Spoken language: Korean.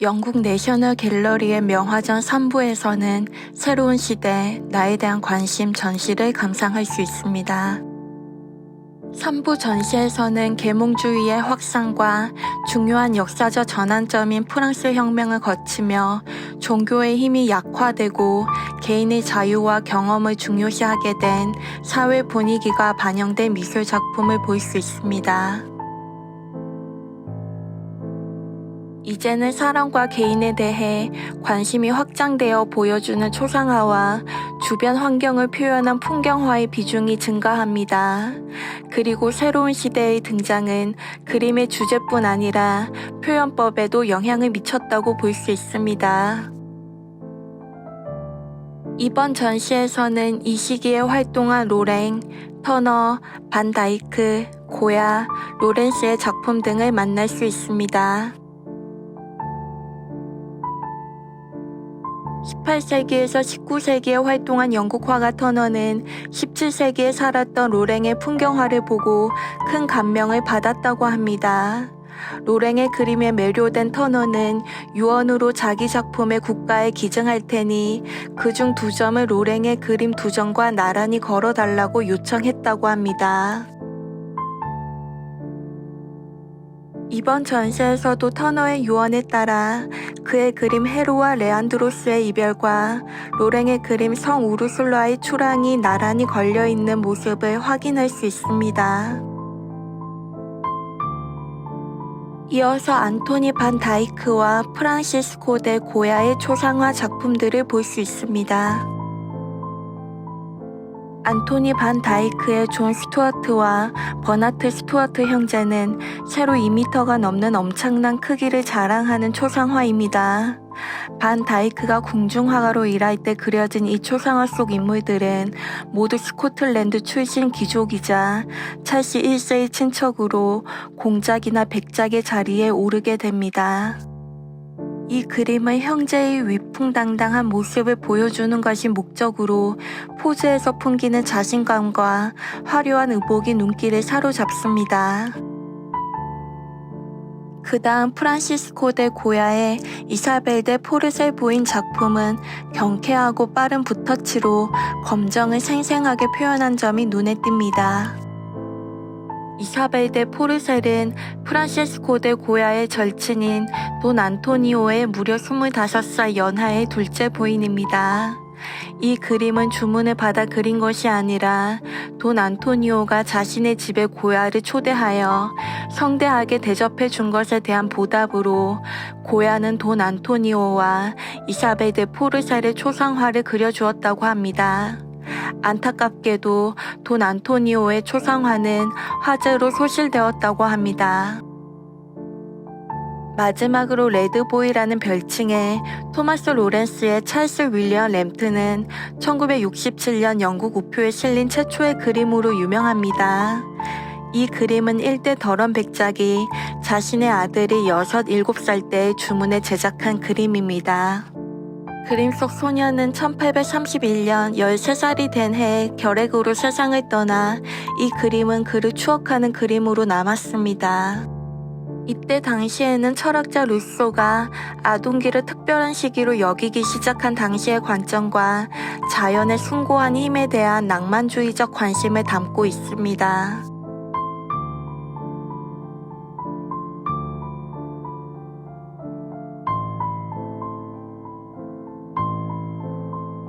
영국 내셔널 갤러리의 명화전 3부에서는 새로운 시대, 나에 대한 관심 전시를 감상할 수 있습니다. 3부 전시에서는 계몽주의의 확산과 중요한 역사적 전환점인 프랑스 혁명을 거치며 종교의 힘이 약화되고 개인의 자유와 경험을 중요시하게 된 사회 분위기가 반영된 미술 작품을 볼 수 있습니다. 이제는 사람과 개인에 대해 관심이 확장되어 보여주는 초상화와 주변 환경을 표현한 풍경화의 비중이 증가합니다. 그리고 새로운 시대의 등장은 그림의 주제뿐 아니라 표현법에도 영향을 미쳤다고 볼 수 있습니다. 이번 전시에서는 이 시기에 활동한 로랭, 터너, 반다이크, 고야, 로렌스의 작품 등을 만날 수 있습니다. 18세기에서 19세기에 활동한 영국 화가 터너는 17세기에 살았던 로랭의 풍경화를 보고 큰 감명을 받았다고 합니다. 로랭의 그림에 매료된 터너는 유언으로 자기 작품의 국가에 기증할 테니 그중 두 점을 로랭의 그림 두 점과 나란히 걸어달라고 요청했다고 합니다. 이번 전시에서도 터너의 유언에 따라 그의 그림 헤로와 레안드로스의 이별과 로랭의 그림 성 우르술라의 초랑이 나란히 걸려있는 모습을 확인할 수 있습니다. 이어서 안토니 반 다이크와 프란시스코 데 고야의 초상화 작품들을 볼 수 있습니다. 안토니 반 다이크의 존 스튜어트와 버나트 스튜어트 형제는 세로 2m가 넘는 엄청난 크기를 자랑하는 초상화입니다. 반 다이크가 궁중화가로 일할 때 그려진 이 초상화 속 인물들은 모두 스코틀랜드 출신 귀족이자 찰스 1세의 친척으로 공작이나 백작의 자리에 오르게 됩니다. 이 그림은 형제의 위풍당당한 모습을 보여주는 것이 목적으로 포즈에서 풍기는 자신감과 화려한 의복이 눈길을 사로잡습니다. 그 다음 프란시스코 데 고야의 이사벨 데 포르셀 부인 작품은 경쾌하고 빠른 붓터치로 검정을 생생하게 표현한 점이 눈에 띕니다. 이사벨 데 포르셀은 프란시스코 데 고야의 절친인 돈 안토니오의 무려 25살 연하의 둘째 부인입니다. 이 그림은 주문을 받아 그린 것이 아니라 돈 안토니오가 자신의 집에 고야를 초대하여 성대하게 대접해 준 것에 대한 보답으로 고야는 돈 안토니오와 이사벨 데 포르셀의 초상화를 그려주었다고 합니다. 안타깝게도 돈 안토니오의 초상화는 화재로 소실되었다고 합니다. 마지막으로 레드보이라는 별칭의 토마스 로렌스의 찰스 윌리엄 램트는 1967년 영국 우표에 실린 최초의 그림으로 유명합니다. 이 그림은 일대 더런 백작이 자신의 아들이 6, 7살 때 주문에 제작한 그림입니다. 그림 속 소녀는 1831년 13살이 된 해에 결핵으로 세상을 떠나 이 그림은 그를 추억하는 그림으로 남았습니다. 이때 당시에는 철학자 루소가 아동기를 특별한 시기로 여기기 시작한 당시의 관점과 자연의 숭고한 힘에 대한 낭만주의적 관심을 담고 있습니다.